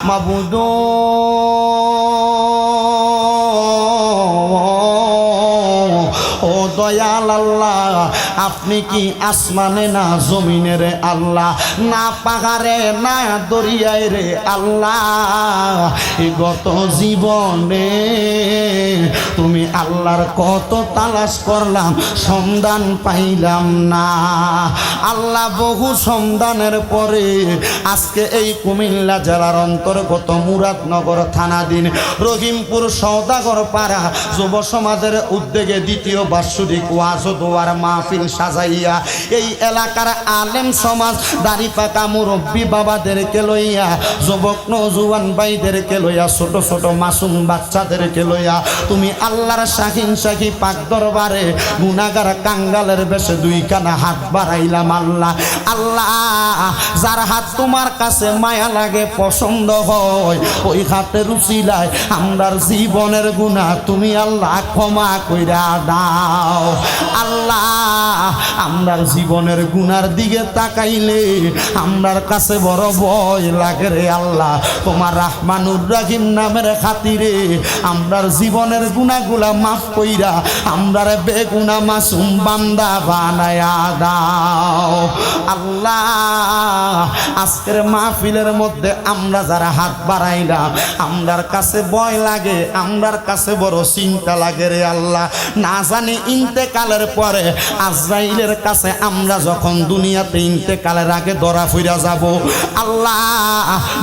মাবুদ। ও দয়াল আল্লাহ আপনি কি আসমানে না জমিনের আল্লাহ? না পাহাড়ে, না দরিয়ায় রে আল্লাহ। গত জীবনে তুমি আল্লাহর কত তালাশ করলাম, সন্ধান পাইলাম না। আল্লাহ বহু সন্ধানের পরে আজকে এই কুমিল্লা জেলার অন্তর্গত মুরাদনগর থানাধীন রহিমপুর সৌদাগর পাড়া যুব সমাজের উদ্যোগে দ্বিতীয় বার্ষিক ওয়াজ দোয়ার মাহফিল সাজাইয়া, এই এলাকার আলেম সমাজ, দাড়ি পাকা মুরব্বী বাবাদেরকে লইয়া, যুবক নজুয়ান ভাইদেরকে লইয়া, ছোট ছোট মাসুম বাচ্চাদেরকে লইয়া, তুমি আল্লাহর শাহিন শাহি পাক দরবারে গুনাগার কাঙ্গালের বেশে দুইখানা হাত বাড়াইলাম আল্লাহ। আল্লাহ, যার হাত তোমার কাছে মায়া লাগে, পছন্দ হয়, ওই হাতে উচিলায় আমরার জীবনের গুণা তুমি আল্লাহ ক্ষমা কইরা দাও। আল্লাহ আমরার জীবনের গুনার দিকে তাকাইলে আমরার কাছে বড় ভয় লাগে রে আল্লাহ। তোমার রাহমানুর রাহিম নামের খাতিরে আমরার জীবনের গুণাগুলা মাফ কইরা আমরার বেগুনা মাসুম বান্দা বানায়া দাও। আল্লাহ, আজকের মাহফিলের মধ্যে আমরা যারা হাত বাড়াইলাম, আমরার কাছে ভয় লাগে, আমরার কাছে বড় চিন্তা লাগে রে আল্লাহ। না জানি ইন্তেকালের পরে আজরাইলের কাছে আমরা যখন দুনিয়াতে ইন্তেকালের আগে ধরা ফিরা যাব, আল্লাহ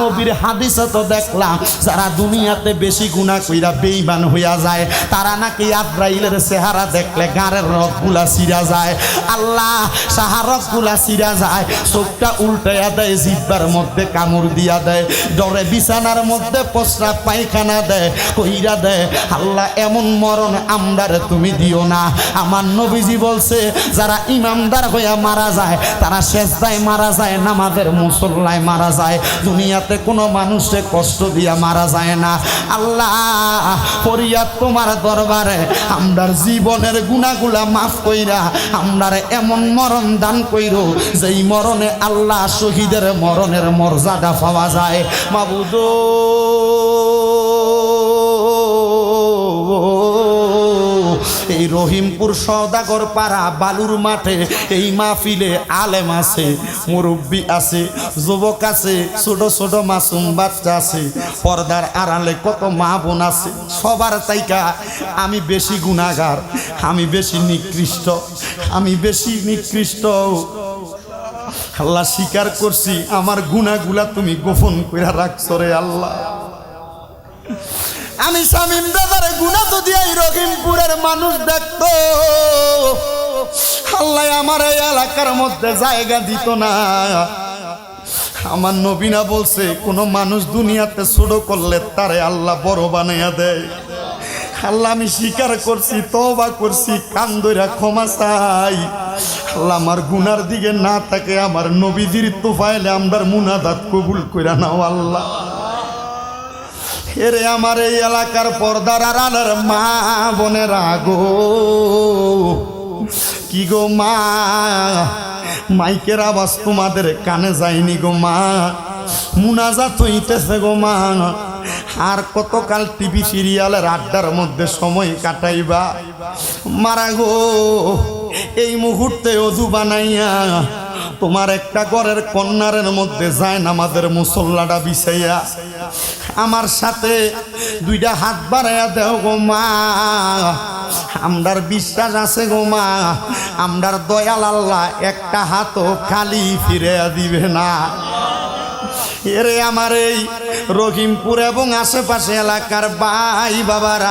নবীর হাদিসে তো দেখলাম, যারা দুনিয়াতে বেশি গুণা কইরা বেইমান হইয়া যায়, তারা নাকি আজরাইলের চেহারা দেখলে গাঁরের রথগুলা সিরা যায়। আল্লাহ সাহারকগুলা সিরা যায়, চোখটা উল্টাইয়া দেয়, জিব্বার মধ্যে কামড় দিয়া দেয়, ডরে বিছানার মধ্যে প্রস্রাব পায়খানা দেয়, কইরা দেয়, আল্লাহ এমন মরণ আমদারে তুমি দিও না। আমার নবীজি বলছে যারা ইমামদার হইয়া মারা যায়, তারা শেষদায় মারা যায়, নামাজের মুসল্লায় মারা যায়। দুনিয়াতে কোনো মানুষে কষ্ট দিয়া মারা যায় না। আল্লাহ, ফরিয়াদ তোমার দরবারে, আমরার জীবনের গুণাগুলা মাফ কইরা, আমরার এমন মরণ দান কইরো, যেই মরণে আল্লাহ শহীদের মরণের মর্যাদা পাওয়া যায়। মাবুদ। এই রহিমপুর সদাগর পাড়া বালুর মাঠে এই মাহফিলে আলেম আছে, মুরব্বী আছে, যুবক আছে, ছোট ছোট মাসুম বাচ্চা আছে, পর্দার আড়ালে কত মা বোন আছে, সবার তাইকা আমি বেশি গুণাগার, আমি বেশি নিকৃষ্ট, আমি বেশি নিকৃষ্ট। আল্লাহ স্বীকার করছি, আমার গুণাগুলা তুমি গোপন করে রাখছো রে আল্লাহ। আমি শামিম দাদার গুণা তো দিয়াই রহিমপুরের মানুষ দেখতো। আল্লাহ আমার এই এলাকার মধ্যে জায়গা দিত না। আমার নবীনা বলছে, কোনো মানুষ দুনিয়াতে ছোট করলে তারে আল্লাহ বড় বানাইয়া দেয়। আল্লাহ আমি স্বীকার করছি তবা করছি কান্দরা ক্ষমা চাই। আল্লাহ আমার গুনার দিকে না থাকে আমার নবীজির তোফাইলে আমরার মুনাদাত কবুল কইরা নাও আল্লাহ। এরে আমার এই এলাকার পর্দার আড়ালের মা বোনের আগো কি গো মা? মাইকের আওয়াজ তোমাদের কানে যায়নি গো মা। মুনাজাত হইতেছে গো মা। আর কতকাল টিভি সিরিয়ালের আড্ডার মধ্যে সময় কাটাইবা? মারা গো, এই মুহূর্তে অধু বানাইয়া তোমার একটা ঘরের কন্যারের মধ্যে যায় আমাদের মুসল্লাটা বিছাইয়া। আমার সাথে দুইটা হাত বাড়াইয়া দেও গো মা। আমরার বিশ্বাস আছে গো মা, আমরার দয়াল আল্লাহ একটা হাতও খালি ফিরে দিবে না। এরে আমার এই রহিমপুর এবং আশেপাশে এলাকার ভাই বাবার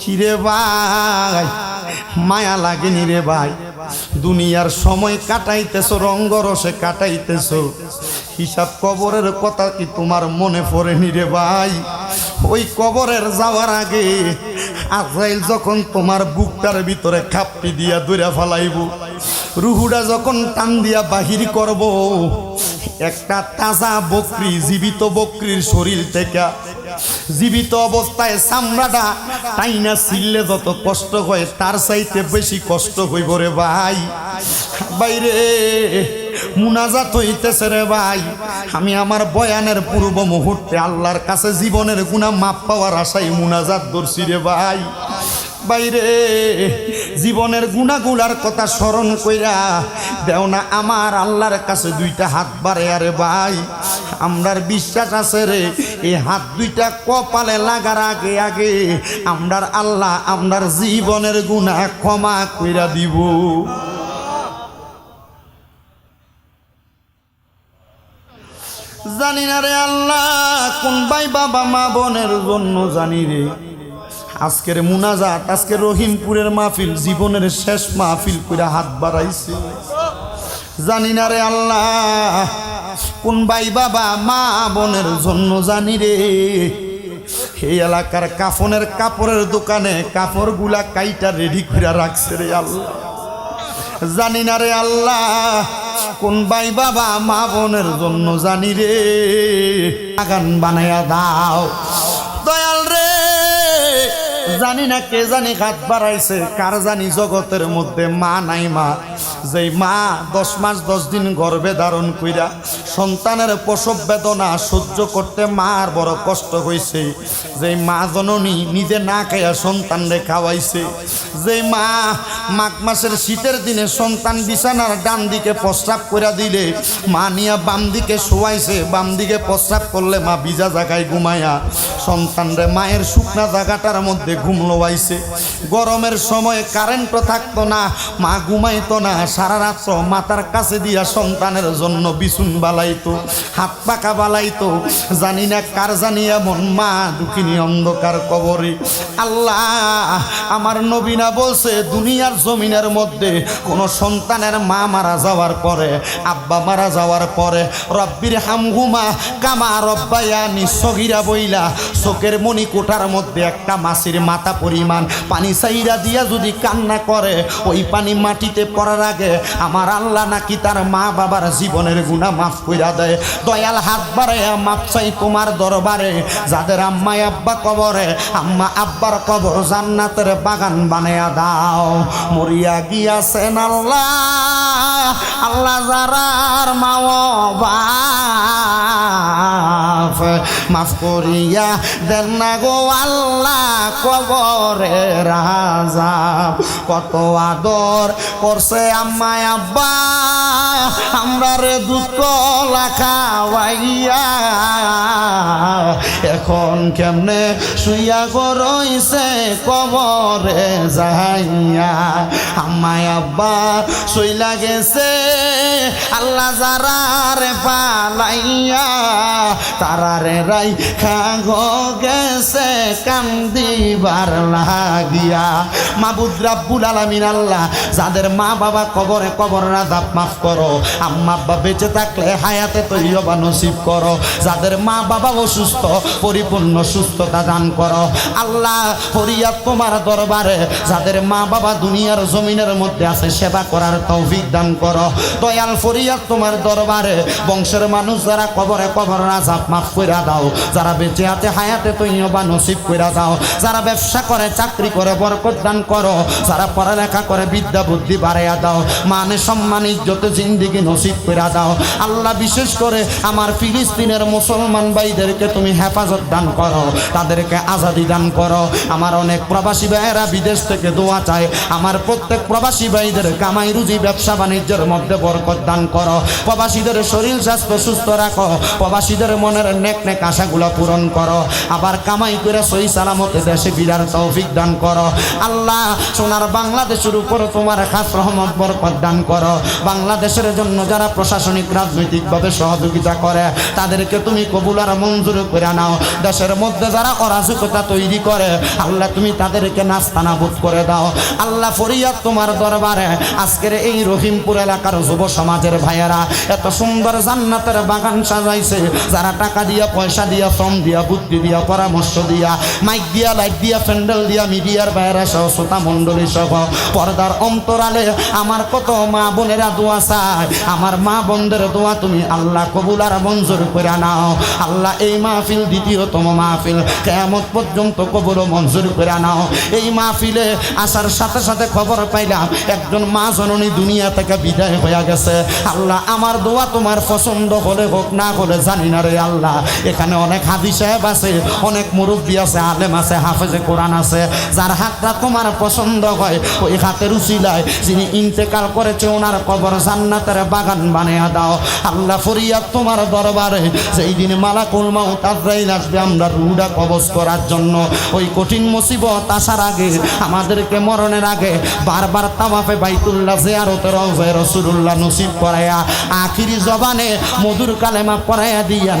কিরে ভাই, মায়া লাগেনি রে ভাই। দুনিয়ার সময় কাটাইতেছ রঙ্গরসে কাটাইতেছ। হিসাব কবরের কথা কি তোমার মনে পড়েনি রে ভাই? ওই কবরের যাওয়ার আগে আজরাইল যখন তোমার বুকটার ভিতরে খাপটি দিয়া দূরে ফেলাইব, রুহুটা যখন টান দিয়া বাহির করব, একটা তাজা বকরি, জীবিত বকরির শরীর থেকে জীবিত অবস্থায় চামড়াটা টাইনা ছিললে যত কষ্ট হয়, তার চাইতে বেশি কষ্ট হইব রে ভাই। বাইরে মুনাজাত হইতেছে রে ভাই। আমি আমার বয়ানের পূর্ব মুহূর্তে আল্লাহর কাছে জীবনের গুণা মাপ পাওয়ার আশায় মুনাজাত ধরছি রে ভাই। বাইরে জীবনের গুণাগুলার কথা স্মরণ কইরা দেও না, আমার আল্লাহর কাছে দুইটা হাত বাড়ে আরে ভাই। আমরার বিশ্বাস আছে রে এই হাত দুইটা কপালে লাগার আগে আগে আমরার আল্লাহ আমরার জীবনের গুণা ক্ষমা কইরা দিব। জানি না রে আল্লাহ, কোন ভাই বাবা, মা বোনের জন্য জানি রে। আজকের মুনাজাত আজকে রহিমপুরের মাহফিল, জীবনের শেষ মাহফিল করে হাত বাড়াইছে। জানি না রে আল্লাহ, কোন ভাই বাবা, মা বোনের জন্য জানি রে। এই এলাকার কাফনের কাপড়ের দোকানে কাপড়গুলা কাইটা রেডি করে রাখছে রে আল্লাহ। জানি না রে আল্লাহ, কোন ভাই বাবা, মা বোনের জন্য জানি রে। বাগান বানায়া দাও জানি না কে জানি হাত বাড়াইছে, কার জানি জগতের মধ্যে মা নাই মা। যেই মা দশ মাস দশ দিন গর্বে ধারণ কইরা সন্তানের প্রসব বেদনা সহ্য করতে মার বড় কষ্ট হয়েছে। যেই মা জননী নিজে না খাইয়া সন্তানরে খাওয়াইছে, যেই মা মাঘ মাসের শীতের দিনে সন্তান বিছানার ডান দিকে প্রস্রাব করে দিলে, মা নিয়া বাম দিকে শোয়াইছে, বাম দিকে প্রস্রাব করলে মা ভিজা জায়গায় ঘুমায়া সন্তানরে মায়ের শুকনা জায়গাটার মধ্যে ঘুম লোয়াইছে গরমের সময় কারেন্টও থাকতো না, মা ঘুমাইতো না, সারা রাত্র মাথার কাছে দিয়া সন্তানের জন্য বিছুন বালাইতো হাত পাকা বালাইতো, জানি না কার জানি এমন মা, দুঃখিনী অন্ধকার কবরে। আল্লাহ, আমার নবীনা বলছে দুনিয়ার জমিনের মধ্যে কোন সন্তানের মা মারা যাওয়ার পরে, আব্বা মারা যাওয়ার পরে, রব্বির হামহুমা কামা রব্বায়ানি সগিরা বইলা, চোখের মণি কোটার মধ্যে একটা মাছের মাথা পরিমাণ পানি সাইরা দিয়া যদি কান্না করে, ওই পানি মাটিতে পড়ার আগে আমার আল্লাহ নাকি তার মা বাবার জীবনের গুণা মাফ কইরা দেয় দয়াল হাত বারে মাপ চাই তোমার দরবারে। যাদের আম্মাই আব্বা কবরে, আম্মা আব্বার কবর জান্নাতের বাগান বানিয়া দাও। মরিয়া গিয়াছেন আল্লাহ আল্লাহ যারার মাও বাপ মাফ করিয়া দেন না গো আল্লাহ কবরে রাজা। কত আদর করছে আম্মাই আব্বা। আমরা রে দুঃখ লাখাওয়াইয়া এখন কেমনে শুইয়া গরইছে কবরে যাইয়া। আম্মাই আব্বা শুইলা গেছে, আল্লাহ যারারে পালাইয়া তারারে রাই খাগ গেছে কান্দিবার লাগিয়া। মাবুদ রাব্বুল আলামিন আল্লাহ, যাদের মা বাবা কবরে কবর রাজাব মাফ করো, আম্মা আব্বা বেঁচে থাকলে হায়াতে তৈবা নসিব করো। যাদের মা বাবা অসুস্থ, পরিপূর্ণ সুস্থতা দান করো। আল্লাহ ফরিয়াদ তোমার দরবারে, যাদের মা বাবা দুনিয়ার জমিনের মধ্যে আছে, সেবা করার তৌফিক দান করো। দয়াল ফরিয়াদ তোমার দরবারে, বংশের মানুষ যারা কবরে কবর রাজাব মাফ কইরা দাও। যারা বেঁচে আছে হায়াতে তৈবা নসিব কইরা দাও। যারা ব্যবসা করে, চাকরি করে, বরকত দান করো। যারা পড়ালেখা করে, বিদ্যা বুদ্ধি বাড়াইয়া দাও। মানে সম্মান, ইজ্জত, জিন্দিগি নসিব কইরা দাও। আল্লাহ বিশেষ করে আমার ফিলিস্তিনের মুসলমান ভাইদেরকে তুমি হেফাজত দান করো। তাদেরকে আজাদি দান করো। আমার অনেক প্রবাসী ভাইয়েরা বিদেশ থেকে দোয়া চায়। আমার প্রত্যেক প্রবাসী ভাইদের কামাই, রুজি, ব্যবসা বাণিজ্যের মধ্যে বরকত দান করো। প্রবাসীদের শরীর স্বাস্থ্য সুস্থ রাখো। প্রবাসীদের মনের নেক নেক আশাগুলো পূরণ করো। আবার কামাই করে সই সালামতে দেশে বিরার তৌফিক দান করো। আল্লাহ সোনার বাংলাদেশের উপর তোমার খাস রহমত, বরকত দান করো। বাংলাদেশের জন্য যারা প্রশাসনিক, রাজনৈতিকভাবে সহযোগিতা করে, তাদেরকে তুমি কবুল আর মঞ্জুর করে নাও। দেশের মধ্যে যারা অরাজকতা তৈরি করে, আল্লাহ তুমি তাদেরকে নাস্তানাবুদ করে দাও। আল্লাহ ফরিয়াদ তোমার দরবারে। আজকের এই রহিমপুর এলাকার যুব সমাজের ভাইয়েরা, এত সুন্দর জান্নাতের বাগান সাজাইছে, যারা টাকা দিয়া, পয়সা দিয়া, শ্রম দিয়া, বুদ্ধি দিয়া, পরামর্শ দিয়া, মাইক দিয়া, লাইট দিয়া প্যান্ডেল দিয়া, মিডিয়ার বাইরে সহ, শ্রোতা মণ্ডলী সহ, পর্দার অন্তরালে আমার কত মা বোনেরা দোয়া চায়। আমার মা বোনদের দোয়া তুমি আল্লাহ কবুল আর মঞ্জুর করে নাও। আল্লাহ এই মাহফিল দ্বিতীয়তম মাহফিল। কেমন পর্যন্ত কবুল মঞ্জুর করে নাও। এই মাহফিলে আসার সাথে সাথে খবর পাইলাম, একজন মা জননী দুনিয়া থেকে বিদায় হয়ে গেছে। আল্লাহ আমার দোয়া তোমার পছন্দ হলে হোক, না হলে জানি না রে আল্লাহ। এখানে অনেক হাদি সাহেব আছে, অনেক মুরব্বী আছে, আলেম আছে, হাফেজে কোরআন আছে। যার হাতটা তোমার পছন্দ হয়, ওই হাতের উচিলায় যিনি ইন্তেকাল করেছে, ওনার কবর জান্নাতের বাগান বানিয়ে দাও। আল্লাহ ফরিয়া তোমার দরবারে, যেই দিন মালাকুল মাউত আজরাইল আসবে আমরা রুডা কবজ করার জন্য। ওই কঠিন মুসিবত আসার আগে, আমাদেরকে মরণের আগে বারবার তাওয়াফে বাইতুল্লাহ জিয়ারতে রওজা রাসূলুল্লাহ নসিব করায়া, আখিরি জবানে মধুর কালেমা পড়ায়া দিয়ান